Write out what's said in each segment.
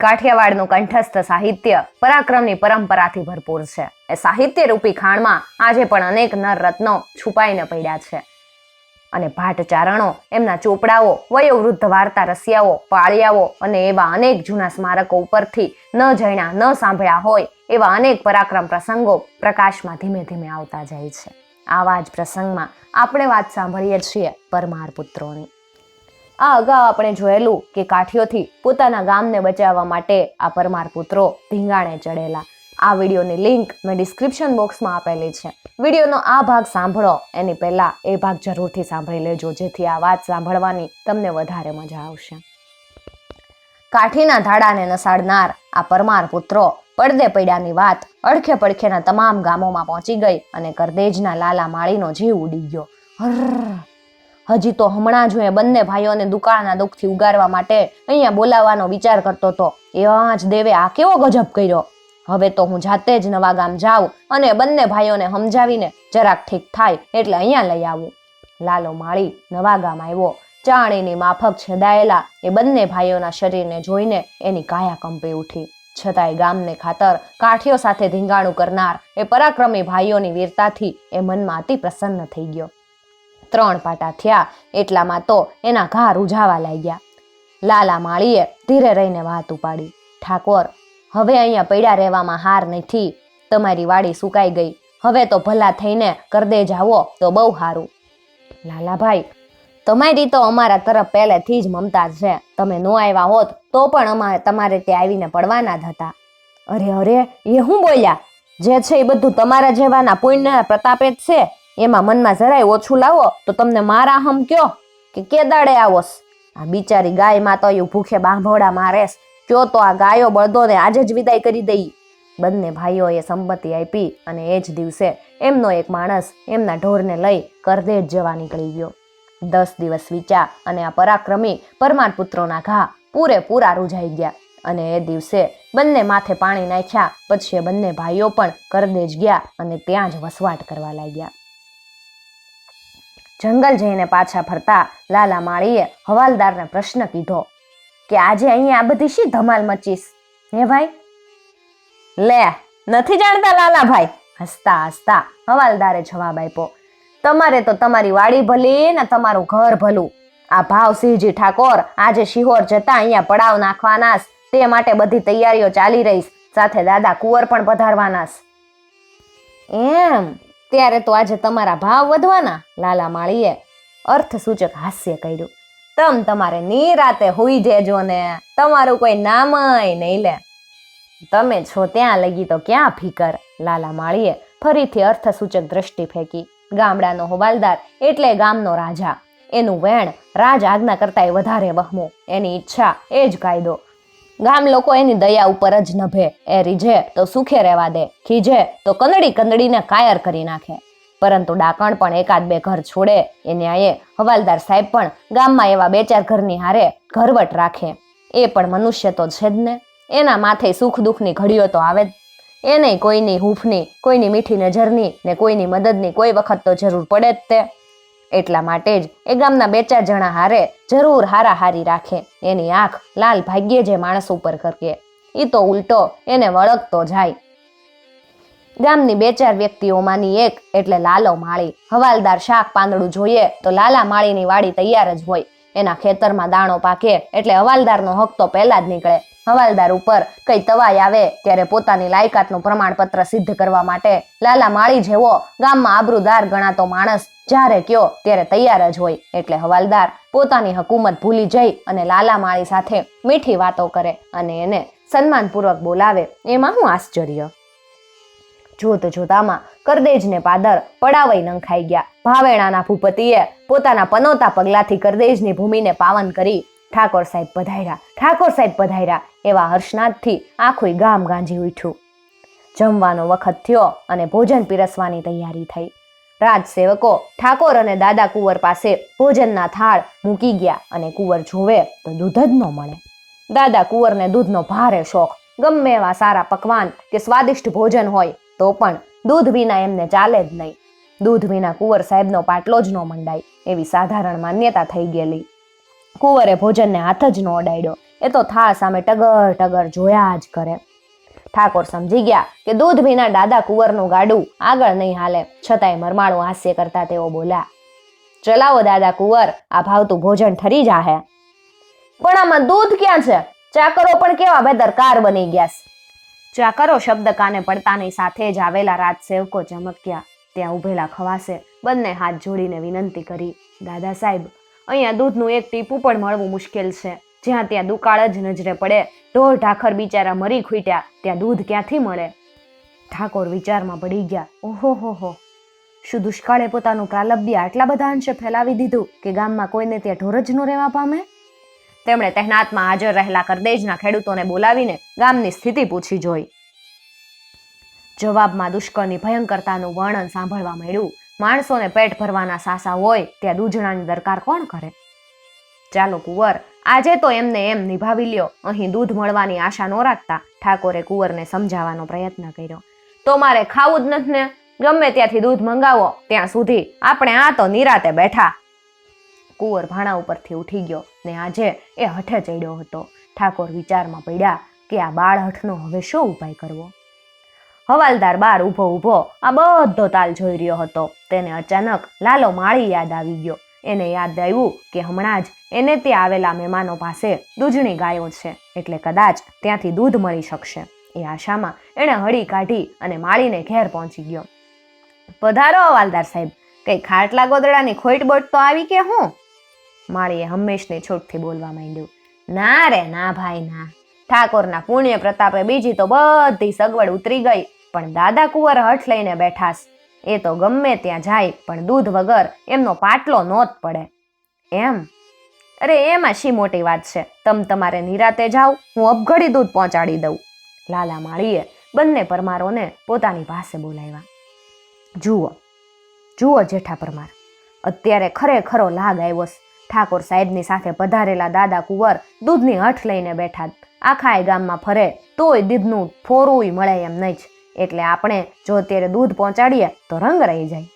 કાઠિયાવાડનું કંઠસ્થ સાહિત્ય પરાક્રમની પરંપરાથી ભરપૂર છે. એ સાહિત્ય રૂપી ખાણમાં આજે પણ અનેક નર રત્નો છુપાઈને પડ્યા છે. અને ભાટચારણો, એમના ચોપડાઓ, વયોવૃદ્ધ વાર્તા રસિયાઓ, પાળિયાઓ અને એવા અનેક જૂના સ્મારકો ઉપરથી ન જણ્યા ન સાંભળ્યા હોય એવા અનેક પરાક્રમ પ્રસંગો પ્રકાશમાં ધીમે ધીમે આવતા જાય છે. આવા જ પ્રસંગમાં આપણે વાત સાંભળીએ છીએ પરમાર પુત્રોની. આ અગાઉ આપણે જોયેલું કે કાઠીઓથી પોતાના ગામને બચાવવા માટે આ પરમાર પુત્રો ધીંગાણે ચડેલા. આ વિડીયોની લિંક મેં ડિસ્ક્રિપ્શન બોક્સમાં આપેલી છે. વિડીયોનો આ ભાગ સાંભળો, એની પહેલાં એ ભાગ જરૂરથી સાંભળી લેજો, જેથી આ વાત સાંભળવાની તમને વધારે મજા આવશે. કાઠીના ધાડાને નસાડનાર આ પરમાર પુત્રો પડદે પડ્યાની વાત અડખે પડખેના તમામ ગામોમાં પહોંચી ગઈ અને કરદેજના લાલા માળીનો જીવ ઉડી ગયો. હજી તો હમણાં જ હું એ બંને ભાઈઓને દુકાળના દુઃખથી ઉગારવા માટે અહીંયા બોલાવવાનો વિચાર કરતો હતો. એવા જ દેવે આ કેવો ગજબ કર્યો? હવે તો હું જાતે જ નવા ગામ જાઉં અને બંને ભાઈઓને સમજાવીને જરાક ઠીક થાય એટલે અહીંયા લઈ આવું. લાલો માળી નવા ગામ આવ્યો. ચાણીની માફક છેદાયેલા એ બંને ભાઈઓના શરીરને જોઈને એની કાયા કંપી ઉઠી. છતાંય ગામને ખાતર કાઠીઓ સાથે ધીંગાણું કરનાર એ પરાક્રમી ભાઈઓની વીરતાથી એ મનમાં અતિ પ્રસન્ન થઈ ગયો. ત્રણ પાટા થયા. એટલામાં તો એના ઘા રૂઝાવા લાગ્યા. લાલા માળીએ ધીરે રહીને વાત ઉપાડી. ઠાકોર, હવે અહીંયા પૈડા રહેવામાં હાર નથી. તમારી વાડી સુકાઈ ગઈ. હવે તો ભલા થઈને કરદે જાવો તો બહુ સારું લાલાભાઈ, તમારી તો અમારા તરફ પહેલેથી જ મમતા છે. તમે નો આવ્યા હોત તો પણ અમારે તમારે ત્યાં આવીને પડવાના જ હતા. અરે અરે, એ હું બોલ્યા? જે છે એ બધું તમારા જેવાના પુણ્યના પ્રતાપે જ છે? એમાં મનમાં જરાય ઓછું લાવો તો તમને મારા હમ કયો કે કે દાડે આવોસ. આ બિચારી ગાય એવું ભૂખે બાંભોડા મારેસ કયો તો આ ગાયો બળદોને આજે જ વિદાય કરી દઈ. બંને ભાઈઓએ સંમતિ આપી અને એ જ દિવસે એમનો એક માણસ એમના ઢોરને લઈ કરદેડ જવા નીકળી ગયો. દસ દિવસ વિચા અને આ પરાક્રમી પરમાર પુત્રોના ઘા પૂરેપૂરા રૂઝાઈ ગયા અને એ દિવસે બંને માથે પાણી નાખ્યા. પછી બંને ભાઈઓ પણ કરદેજ ગયા અને ત્યાં જ વસવાટ કરવા લાગ્યા. જંગલ જઈને પાછા ફરતા લાલા માળીએ હવાલદારને પ્રશ્ન કીધો, કે આજે અહીંયા આ બધી શી ધમાલ મચીશ હે ભાઈ? લે, નથી જાણતા લાલાભાઈ હસતા હસતા હવાલદારે જવાબ આપ્યો, તમારે તો તમારી વાડી ભલી ને તમારું ઘર ભલું. આ ભાવસિંહજી ઠાકોર આજે શિહોર જતા અહીંયા પડાવ નાખવાના તે માટે બધી તૈયારીઓ ચાલી રહીશ, સાથે દાદા કુંવર પણ પધારવાના એમ? ત્યારે તો આજે તમારા ભાવ વધવાના, લાલા માળીએ અર્થસૂચક હાસ્ય કર્યું. તમ તમારે નિરાતે હોઈ જજો ને, તમારું કોઈ નામય નહીં લે. તમે છો ત્યાં લગી તો ક્યાં ફિકર? લાલા માળીએ ફરીથી અર્થસૂચક દ્રષ્ટિ ફેંકી. ગામડાનો હવાલદાર એટલે ગામનો રાજા. એનું વેણ રાજ આજ્ઞા કરતાંય વધારે વહમું. એની ઈચ્છા એ જ કાયદો. ગામ લોકો એની દયા ઉપર જ નભે. એ રીઝે તો સુખે રહેવા દે. ખીજે તો કંદડી કંદડીને કાયર કરી નાખે. પરંતુ ડાકણ પણ એકાદ બે ઘર છોડે. એ ન્યાયે હવાલદાર સાહેબ પણ ગામમાં એવા બે ચાર ઘરની હારે ઘરવટ રાખે. એ પણ મનુષ્ય તો છે જ ને. એના માથે સુખ દુઃખની ઘડીઓ તો આવે જ. એને કોઈની હૂંફની, કોઈની મીઠી નજરની ને કોઈની મદદની કોઈ વખત તો જરૂર પડે જ તે. એટલા માટે જ એ ગામના બે ચાર જણા હારે જરૂર હારાહારી રાખે. એની આંખ લાલ ભાગ્યે જે માણસ ઉપર કરકે એ તો ઉલટો, એને વળગતો જાય. ગામની બે ચાર વ્યક્તિઓમાંની એક એટલે લાલો માળી. હવાલદાર શાક પાંદડું જોઈએ તો લાલા માળીની વાડી તૈયાર જ હોય. એના ખેતરમાં દાણો પાકે એટલે હવાલદારનો હક તો પહેલા જ નીકળે. હવાલદાર ઉપર કઈ તવાઈ આવે ત્યારે પોતાની લાયકાતનું પ્રમાણપત્ર સિદ્ધ કરવા માટે લાલા માળી જેવો ગામમાં આબરૂદાર ગણાતો માણસ જ્યારે કયો ત્યારે તૈયાર જ હોય. એટલે હવાલદાર પોતાની હકુમત ભૂલી જઈ અને લાલા માળી સાથે મીઠી વાતો કરે અને એને સન્માનપૂર્વક બોલાવે. એમાં હું આશ્ચર્ય? જોત જોતામાં કરદેજને પાદર પડાવઈ નંખાઈ ગયા. ભાવેણાના ભૂપતિએ પોતાના પનોતા પગલાથી કરદેજની ભૂમિને પાવન કરી ઠાકોર સાહેબ પધાર્યા. ઠાકોર સાહેબ પધાર્યા એવા હર્ષનાદથી આખું ગામ ગાંજી ઉઠ્યું. જમવાનો વખત થયો અને ભોજન પીરસવાની તૈયારી થઈ. રાજસેવકો ઠાકોર અને દાદા કુંવર પાસે ભોજનના થાળ મૂકી ગયા અને કુંવર જોવે તો દૂધ જ ન મળે. દાદા કુંવરને દૂધનો ભારે શોખ. ગમે એવા સારા પકવાન કે સ્વાદિષ્ટ ભોજન હોય તો પણ દૂધ વિના એમને ચાલે જ નહીં. દૂધ વિના કુંવર સાહેબનો પાટલો જ ન મંડાય એવી સાધારણ માન્યતા થઈ ગયેલી. કુંવરે ભોજનને હાથ જ ન અડાડ્યો એ તો થા સામે ટગર ટગર જોયા જ કરે. ઠાકોર સમજી ગયા કે દૂધ વિના દાદા કુંવરનું ગાડું આગળ નહીં હાલે, છતાંય મરમાણું હાસ્ય કરતા તેઓ બોલ્યા, ચલાવો દાદા કુંવર, આ ભાવતું ભોજન ઠરી જાહે. પણ આમાં દૂધ ક્યાં છે? ચાકરો પણ કેવા બેદરકાર બની ગયા. ચાકરો શબ્દ કાને પડતાની સાથે જ આવેલા રાજસેવકો ચમક્યા, ત્યાં ઉભેલા ખવાસે, બંને હાથ જોડીને વિનંતી કરી, દાદા સાહેબ અહીંયા દૂધનું એક ટીપું પણ મળવું મુશ્કેલ છે. જ્યાં ત્યાં દુકાળ જ નજરે પડે. ઢોર, ઢાખર બિચારા મરી ખૂટ્યા. ત્યાં દૂધ ક્યાંથી મળે? ઠાકોર વિચારમાં પડી ગયા. ઓહો, હો હો. શું દુષ્કાળે પોતાનું પ્રાલબ્ય આટલા બધા અંશે ફેલાવી દીધું કે ગામમાં કોઈને ત્યાં ઢોર જ ન રહેવા પામે? તેમણે તહેનાતમાં હાજર રહેલા કરદેજના ખેડૂતોને બોલાવીને ગામની સ્થિતિ પૂછી જોઈ. જવાબમાં દુષ્કળની ભયંકરતાનું વર્ણન સાંભળવા મળ્યું. માણસોને પેટ ભરવાના સાસા હોય ત્યાં દૂધણાની દરકાર કોણ કરે? ચાલો કુંવર, આજે તો એમને એમ નિભાવી લ્યો. અહીં દૂધ મળવાની આશા ન રાખતા ઠાકોરે કુંવરને સમજાવવાનો પ્રયત્ન કર્યો. તો મારે ખાવું જ નથી ને? ગમે ત્યાંથી દૂધ મંગાવો, ત્યાં સુધી આપણે આ તો નિરાતે બેઠા. કુંવર ભાણા ઉપરથી ઉઠી ગયો ને આજે એ હઠે ચડ્યો હતો. ઠાકોર વિચારમાં પડ્યા કે આ બાળ હઠનો હવે શું ઉપાય કરવો? હવાલદાર બાર ઊભો ઊભો આ બધો તાલ જોઈ રહ્યો હતો. તેને અચાનક લાલો માળી યાદ આવી ગયો. એને યાદ આવ્યું કે હમણાં જ એને ત્યાં આવેલા મહેમાનો પાસે દૂધની ગાયો છે, એટલે કદાચ ત્યાંથી દૂધ મળી શકશે. એ આશામાં એણે હળી કાઢી અને માળીને ઘેર પહોંચી ગયો. પધારો હવાલદાર સાહેબ, કઈ ખાટલા ગોદડાની ખોઈટ બોટ તો આવી કે હું? માળીએ હંમેશને છૂટથી બોલવા માંડ્યું. ના રે, ના ભાઈ, ના. ઠાકોરના પુણ્ય પ્રતાપે બીજી તો બધી સગવડ ઉતરી ગઈ, પણ દાદા કુંવર હઠ લઈને બેઠાસ એ તો ગમે ત્યાં જાય, પણ દૂધ વગર એમનો પાટલો નોત પડે. એમ? અરે, એમાં શી મોટી વાત છે? તમ તમારે નિરાતે જાઓ, હું અપઘડી દૂધ પહોંચાડી દઉં. લાલા માળીએ બંને પરમારોને પોતાની પાસે બોલાવ્યા. જુઓ જુઓ જેઠા પરમાર, અત્યારે ખરેખરો લાગ આવ્યો ઠાકોર સાહેબની સાથે પધારેલા દાદા કુંવર દૂધની હઠ લઈને બેઠા આખા ગામમાં ફરે, તોય દીધનું ફોરુંય મળે એમ નહીં જ. એટલે આપણે જો અત્યારે દૂધ પહોંચાડીએ, તો રંગ રહી જાય.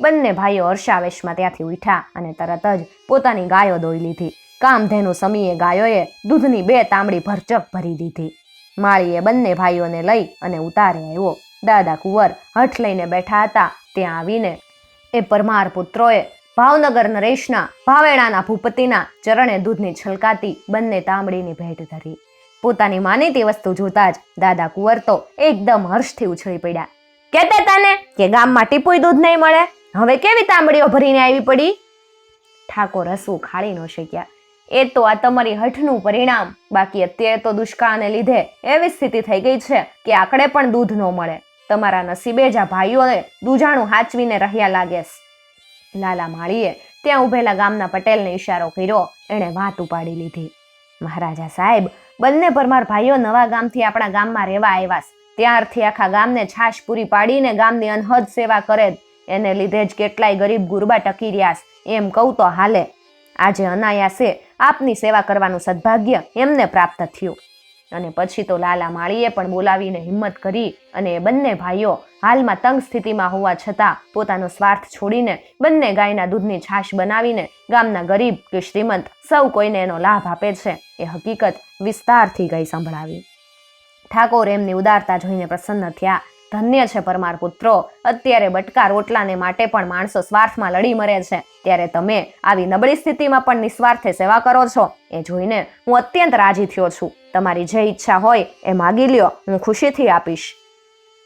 બંને ભાઈઓ હર્ષાવેશમાં ત્યાંથી ઉઠ્યા અને તરત જ પોતાની ગાયો દોઈ લીધી. કામધેનુ સમીએ ગાયોએ દૂધની બે તાંબડી ભરચક ભરી દીધી. માળીએ બંને ભાઈઓને લઈ અને ઉતારે આવ્યો. દાદા કુંવર હઠ લઈને બેઠા હતા, ત્યાં આવીને એ પરમાર પુત્રોએ ભાવનગર નરેશના ભાવેણાના ભૂપતિના ચરણે દૂધની છલકાતી બંને તાંબડીની ભેટ ધરી. પોતાની માનીતી વસ્તુ જોતા જ દાદા કુંવર તો એકદમ હર્ષથી ઉછળી પડ્યા. કહેતા તને કે ગામમાં ટીપુય દૂધ નહીં મળે? હવે કેવી તાંબડીઓ ભરીને આવી પડી? ઠાકોર હસવું ખાળી ન શક્યા. એ તો આ તમારી હઠનું પરિણામ. બાકી અત્યારે તો દુષ્કાળને લીધે એવી સ્થિતિ થઈ ગઈ છે કે આકડે પણ દૂધ ન મળે. તમારા નસીબે જ આ ભાઈઓને દૂજાણું હાચવીને રહ્યા લાગે લાલા માળીએ ત્યાં ઉભેલા ગામના પટેલને ઈશારો કર્યો. એણે વાત ઉપાડી લીધી. મહારાજા સાહેબ બંને પરમાર ભાઈઓ નવા ગામથી આપણા ગામમાં રહેવા આવ્યા. ત્યારથી આખા ગામને છાશ પૂરી પાડીને ગામની અનહદ સેવા કરે. એને લીધે જ કેટલાય ગરીબ ગુરબા ટકી રહ્યા એમ કહું તો હાલે આજે અનાયાસે આપની સેવા કરવાનું સદભાગ્ય એમને પ્રાપ્ત થયું અને પછી તો લાલા માળીએ પણ બોલાવીને હિંમત કરી અને બંને ભાઈઓ હાલમાં તંગ સ્થિતિમાં હોવા છતાં પોતાનો સ્વાર્થ છોડીને બંને ગાયના દૂધની છાશ બનાવીને ગામના ગરીબ કે શ્રીમંત સૌ કોઈને એનો લાભ આપે છે. એ હકીકત વિસ્તારથી ગઈ સંભળાવી. ઠાકોર એમની ઉદારતા જોઈને પ્રસન્ન થયા. ધન્ય છે પરમાર પુત્રો. અત્યારે બટકા રોટલાને માટે પણ માણસો સ્વાર્થમાં લડી મરે છે. ત્યારે તમે આવી નબળી સ્થિતિમાં પણ નિસ્વાર્થે સેવા કરો છો. એ જોઈને હું અત્યંત રાજી થયો છું. તમારી જે ઈચ્છા હોય એ માગી લ્યો, હું ખુશીથી આપીશ.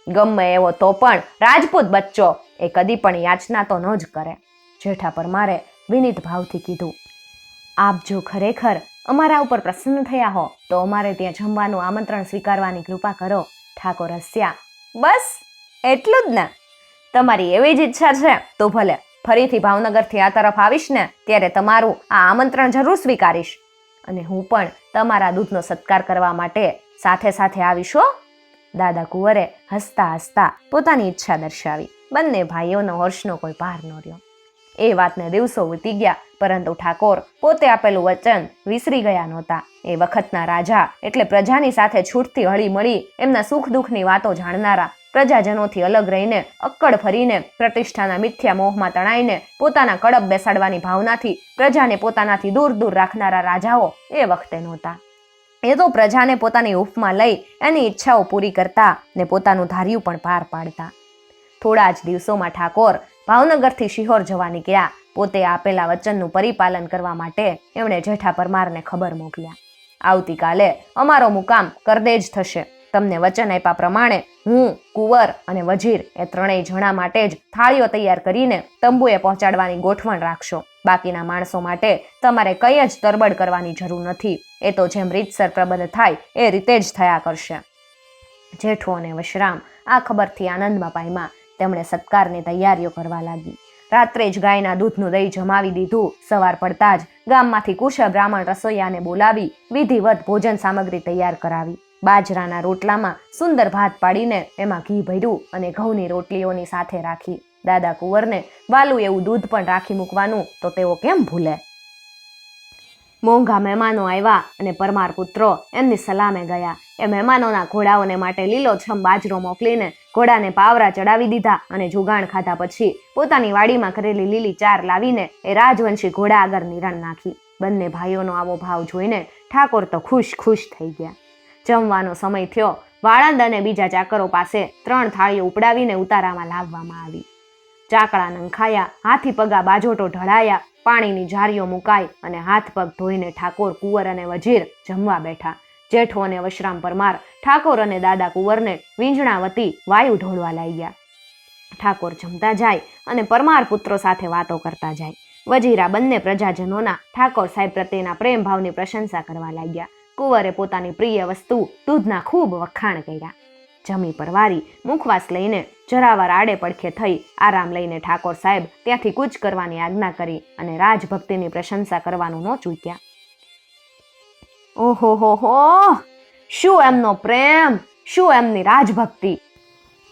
ગમે એવો તો પણ રાજપૂત બચ્ચો, એ કદી પણ યાચના તો ન જ કરે. જેઠા પરમારે વિનીત ભાવથી કીધું, આપ જો ખરેખર અમારા ઉપર પ્રસન્ન થયા હો, તો અમારે ત્યાં જમવાનું આમંત્રણ સ્વીકારવાની કૃપા કરો. ઠાકોર હસ્યા બસ, એટલું જ ને. તમારી એવી જ ઈચ્છા છે તો ભલે, ફરીથી ભાવનગરથી આ તરફ આવીશ ને, ત્યારે તમારું આ આમંત્રણ જરૂર સ્વીકારીશ. અને હું પણ તમારા દૂધનો સત્કાર કરવા માટે સાથે સાથે આવીશ, હો. દાદા કુંવરે હસતા હસતા પોતાની ઈચ્છા દર્શાવી. બંને ભાઈઓનો હર્ષનો કોઈ પાર ન રહ્યો. એ વાતને દિવસો વીતી ગયા, પરંતુ ઠાકોર પોતે આપેલું વચન વિસરી ગયા નહોતા. એ વખતના રાજા એટલે પ્રજાની સાથે છૂટથી હળીમળી એમના સુખ દુઃખની વાતો જાણનારા પ્રજાજનોથી અલગ રહીને અક્કડ ફરીને પ્રતિષ્ઠાના મિથ્યા મોહમાં તણાઈને પોતાના કડપ બેસાડવાની ભાવનાથી પ્રજાને પોતાનાથી દૂર દૂર રાખનારા રાજાઓ એ વખતે નહોતા. એ તો પ્રજાને પોતાની ઉપમાં લઈ એની ઈચ્છાઓ પૂરી કરતા ને પોતાનું ધાર્યું પણ પાર પાડતા. થોડા જ દિવસોમાં ઠાકોર ભાવનગરથી શિહોર જવા નીકળ્યા પોતે આપેલા વચનનું પરિપાલન કરવા માટે એમણે જેઠા પરમારને ખબર મોકલ્યા આવતીકાલે અમારો મુકામ કરદેજ થશે. તમને વચન આપ્યા પ્રમાણે હું, કુંવર અને વજીર એ ત્રણેય જણા માટે જ થાળીઓ તૈયાર કરીને તંબુએ પહોંચાડવાની ગોઠવણ રાખશો. બાકીના માણસો માટે તમારે કંઈ જ તરબડ કરવાની જરૂર નથી. એ તો જેમ રીતસર પ્રબંધ થાય એ રીતે જ થયા કરશે. જેઠો અને વશરામ આ ખબરથી આનંદમાં પામ્યા તેમણે સત્કારની તૈયારીઓ કરવા લાગી. રાત્રે જ ગાયના દૂધનું દહીં જમાવી દીધું. સવાર પડતા જ ગામમાંથી કુશળ બ્રાહ્મણ રસોઈયાને બોલાવી વિધિવત ભોજન સામગ્રી તૈયાર કરાવી. બાજરાના રોટલામાં સુંદર ભાત પાડીને એમાં ઘી ભર્યું અને ઘઉંની રોટલીઓની સાથે રાખી. દાદા કુંવરને વાલું એવું દૂધ પણ રાખી મૂકવાનું તો તેઓ કેમ ભૂલે? મોંઘા મહેમાનો આવ્યા અને પરમાર પુત્રો એમની સલામે ગયા. એ મહેમાનોના ઘોડાઓને માટે લીલોછમ બાજરો મોકલીને ઘોડાને પાવરા ચડાવી દીધા અને જુગાણ ખાધા પછી પોતાની વાડીમાં કરેલી લીલી ચાર લાવીને એ રાજવંશી ઘોડા આગળ નિરણ નાખી. બંને ભાઈઓનો આવો ભાવ જોઈને ઠાકોર તો ખુશ ખુશ થઈ ગયા. જમવાનો સમય થયો. વાળંદ અને બીજા ચાકરો પાસે ત્રણ થાળીઓ ઉપડાવીને ઉતારામાં લાવવામાં આવી. ચાકડા નંખાયા, હાથી પગા બાજોટો ઢળાયા, પાણીની જારીઓ મુકાઈ અને હાથ પગ ધોઈને ઠાકોર, કુંવર અને વજીર જમવા બેઠા. જેઠો અને વશરામ પરમાર ઠાકોર અને દાદા કુંવરને વીંજણાવતી વાયુ ઢોળવા લાગ્યા. ઠાકોર જમતા જાય અને પરમાર પુત્રો સાથે વાતો કરતા જાય. વજીરા બંને પ્રજાજનોના ઠાકોર સાહેબ પ્રત્યેના પ્રેમ ભાવની પ્રશંસા કરવા લાગ્યા. કુંવરે પોતાની પ્રિય વસ્તુ દૂધના ખૂબ વખાણ કર્યા. જમી પરવારી, મુખવાસ લઈને જરાવાર આડે પડખે થઈ આરામ લઈને ઠાકોર સાહેબ ત્યાંથી કૂચ કરવાની આજ્ઞા કરી અને રાજભક્તિની પ્રશંસા કરવાનું ન ચૂક્યા. ઓહો, હો હો! શું એમનો પ્રેમ? શું એમની રાજભક્તિ?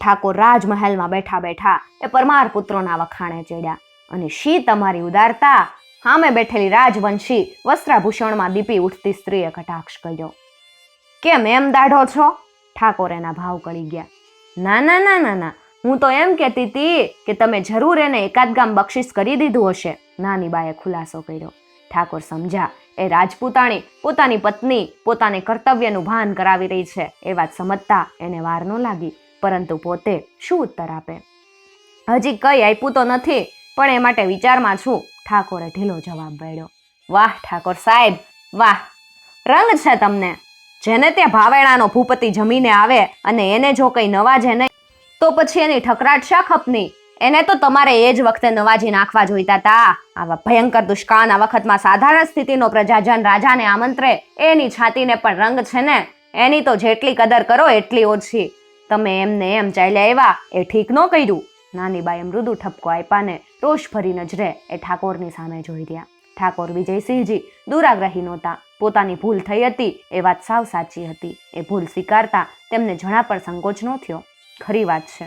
ઠાકોર રાજમહેલમાં બેઠા બેઠા એ પરમાર પુત્રોના વખાણે ચડ્યા અને શી તમારી ઉદારતા? સામે બેઠેલી રાજવંશી વસ્ત્રાભૂષણમાં દીપી ઉઠતી સ્ત્રીએ કટાક્ષ કર્યો. કેમ એમ દાઢો છો? ઠાકોર ભાવ કળી ગયા. ના ના ના ના ના. હું તો એમ કહેતી હતી કે તમે જરૂર એને એકાદ ગામ બક્ષિસ કરી દીધું હશે. નાની બાએ ખુલાસો કર્યો. ઠાકોર સમજ્યા એ રાજપૂતાણી પોતાની પત્ની પોતાને કર્તવ્યનું ભાન કરાવી રહી છે. એ વાત સમજતા એને વાર ન લાગી, પરંતુ પોતે શું ઉત્તર આપે? હજી કંઈ આપ્યું તો નથી, પણ એ માટે વિચારમાં છું. ઠાકોરે ઢીલો જવાબ બેડ્યો વાહ, ઠાકોર સાહેબ, વાહ. રંગ છે તમને. જેને ત્યાં ભાવેણાનો ભૂપતિ જમીને આવે અને એને જો કંઈ નવાજે નહીં, તો પછી એની ઠકરાટ શા ખપની? એને તો તમારે એ જ વખતે નવાજી નાખવા જોઈતા તા. આવા ભયંકર દુષ્કાળના વખતમાં સાધારણ સ્થિતિનો પ્રજાજન રાજાને આમંત્રે, એની છાતીને પણ રંગ છે ને, એની તો જેટલી કદર કરો એટલી ઓછી. તમે એમને એમ ચાલ્યા આવ્યા, એ ઠીક ન કર્યું. નાની બાએ મૃદુ ઠપકો આપ્યાને રોષ ભરી નજરે એ ઠાકોરની સામે જોઈ રહ્યા. ઠાકોર વિજયસિંહજી દુરાગ્રહી નહોતા. પોતાની ભૂલ થઈ હતી એ વાત સાવ સાચી હતી. એ ભૂલ સ્વીકારતા તેમને જણા પર સંકોચ ન થયો. ખરી વાત છે.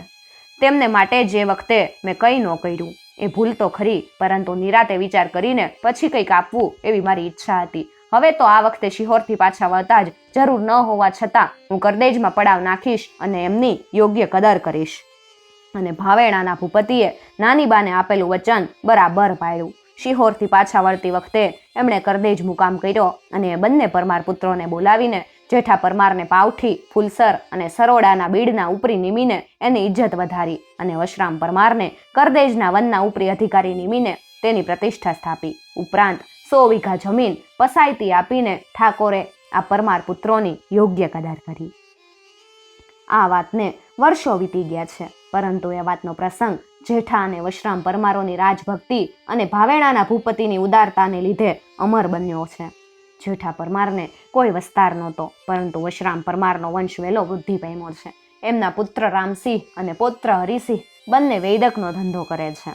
તેમને માટે જે વખતે મેં કંઈ ન કર્યું, એ ભૂલ તો ખરી, પરંતુ નિરાતે વિચાર કરીને પછી કંઈક આપવું એવી મારી ઈચ્છા હતી. હવે તો આ વખતે શિહોરથી પાછા વળતા જ જરૂર ન હોવા છતાં હું કરદેજમાં પડાવ નાખીશ અને એમની યોગ્ય કદર કરીશ. અને ભાવેણાના ભૂપતિએ નાની બાને આપેલું વચન બરાબર પાડ્યું શિહોરથી પાછા વળતી વખતે એમણે કરદેજ મુકામ કર્યો અને બંને પરમાર પુત્રોને બોલાવીને જેઠા પરમારને પાવઠી, ફૂલસર અને સરોડાના બીડના ઉપરી નિમીને એની ઇજ્જત વધારી અને વશરામ પરમારને કરદેજના વનના ઉપરી અધિકારી નિમીને તેની પ્રતિષ્ઠા સ્થાપી. ઉપરાંત સો વીઘા જમીન પસાયતી આપીને ઠાકોરે આ પરમાર પુત્રોની યોગ્ય કદર કરી. આ વાતને વર્ષો વીતી ગયા છે, પરંતુ એ વાતનો પ્રસંગ જેઠા અને વશરામ પરમારોની રાજભક્તિ અને ભાવેણાના ભૂપતિની ઉદારતાને લીધે અમર બન્યો છે. જેઠા પરમારને કોઈ વિસ્તાર નહોતો, પરંતુ વશરામ પરમારનો વંશ વહેલો વૃદ્ધિ પામ્યો છે. એમના પુત્ર રામસિંહ અને પુત્ર હરિસિંહ બંને વૈદકનો ધંધો કરે છે.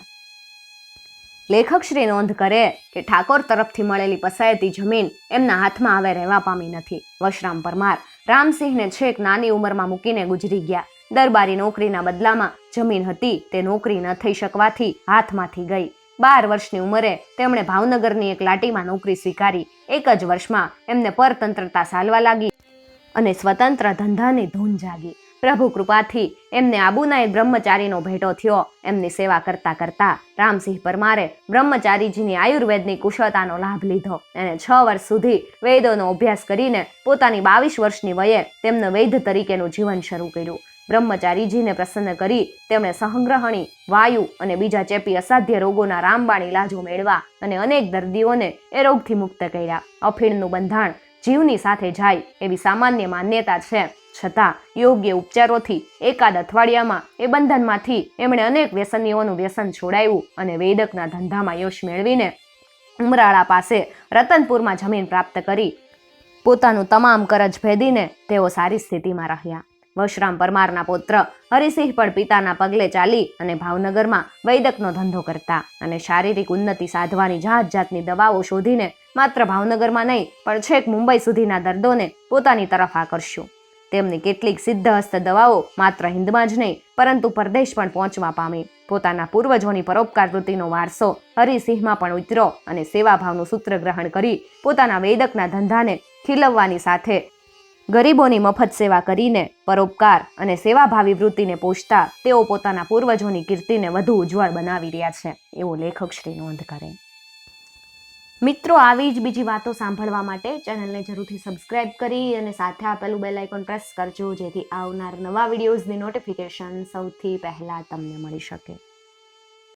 લેખક શ્રી નોંધ કરે કે ઠાકોર તરફથી મળેલી પસાયતી જમીન એમના હાથમાં હવે રહેવા પામી નથી. વશરામ પરમાર રામસિંહને છેક નાની ઉંમરમાં મૂકીને ગુજરી ગયા. દરબારી નોકરીના બદલામાં જમીન હતી, તે નોકરી ન થઈ શકવાથી હાથમાંથી ગઈ. બાર વર્ષની ઉંમરે તેમણે ભાવનગરની એક લાટીમાં નોકરી સ્વીકારી. એક જ વર્ષમાં એમને પરતંત્રતા સાલવા લાગી અને સ્વતંત્ર ધંધાની ધૂન જાગી. પ્રભુ કૃપાથી એમને આબુના એક બ્રહ્મચારીનો ભેટો થયો. એમની સેવા કરતા કરતા રામસિંહ પરમારે બ્રહ્મચારીજીની આયુર્વેદની કુશળતાનો લાભ લીધો. અને છ વર્ષ સુધી વેદોનો અભ્યાસ કરીને પોતાની બાવીસ વર્ષની વયે તેમણે વૈદ્ય તરીકેનું જીવન શરૂ કર્યું. બ્રહ્મચારીજીને પ્રસન્ન કરી તેમણે સંગ્રહણી, વાયુ અને બીજા ચેપી અસાધ્ય રોગોના રામબાણ ઇલાજો મેળવા અને અનેક દર્દીઓને એ રોગથી મુક્ત કર્યા. અફીણનું બંધાણ જીવની સાથે જાય એવી સામાન્ય માન્યતા છે. છતાં યોગ્ય ઉપચારોથી એકાદ અઠવાડિયામાં એ બંધનમાંથી એમણે અનેક વ્યસનીઓનું વ્યસન છોડાયું અને વેદકના ધંધામાં યશ મેળવીને ઉમરાળા પાસે રતનપુરમાં જમીન પ્રાપ્ત કરી પોતાનું તમામ કરજ ભેદીને તેઓ સારી સ્થિતિમાં રહ્યા. વશરામ પરમારના પુત્ર, હરિસિંહ પણ પિતાના પગલે ચાલી અને ભાવનગરમાં વૈદકનો ધંધો કરતા અને શારીરિક ઉન્નતિ સાધવાની જાત જાતની દવાઓ શોધીને માત્ર ભાવનગરમાં નહીં, પણ છેક મુંબઈ સુધીના દર્દોને પોતાની તરફ આકર્ષ્યું. તેમની કેટલીક સિદ્ધહસ્ત દવાઓ માત્ર હિન્દમાં જ નહીં, પરંતુ પરદેશ પણ પહોંચવા પામી. પોતાના પૂર્વજોની પરોપકાર વૃત્તિનો વારસો હરિસિંહમાં પણ ઉતર્યો અને સેવાભાવનું સૂત્ર ગ્રહણ કરી પોતાના વેદકના ધંધાને ખીલવવાની સાથે ગરીબોની મફત સેવા કરીને પરોપકાર અને સેવાભાવી વૃત્તિને પોષતા તેઓ પોતાના પૂર્વજોની કીર્તિને વધુ ઉજ્જવળ બનાવી રહ્યા છે, એવો લેખક શ્રી નોંધ કરે. મિત્રો, આવી જ બીજી વાતો સાંભળવા માટે ચેનલને જરૂરથી સબસ્ક્રાઇબ કરી અને સાથે આપેલું બેલ આઇકોન પ્રેસ કરજો, જેથી આવનાર નવા વિડીયોઝની નોટિફિકેશન સૌથી પહેલાં તમને મળી શકે.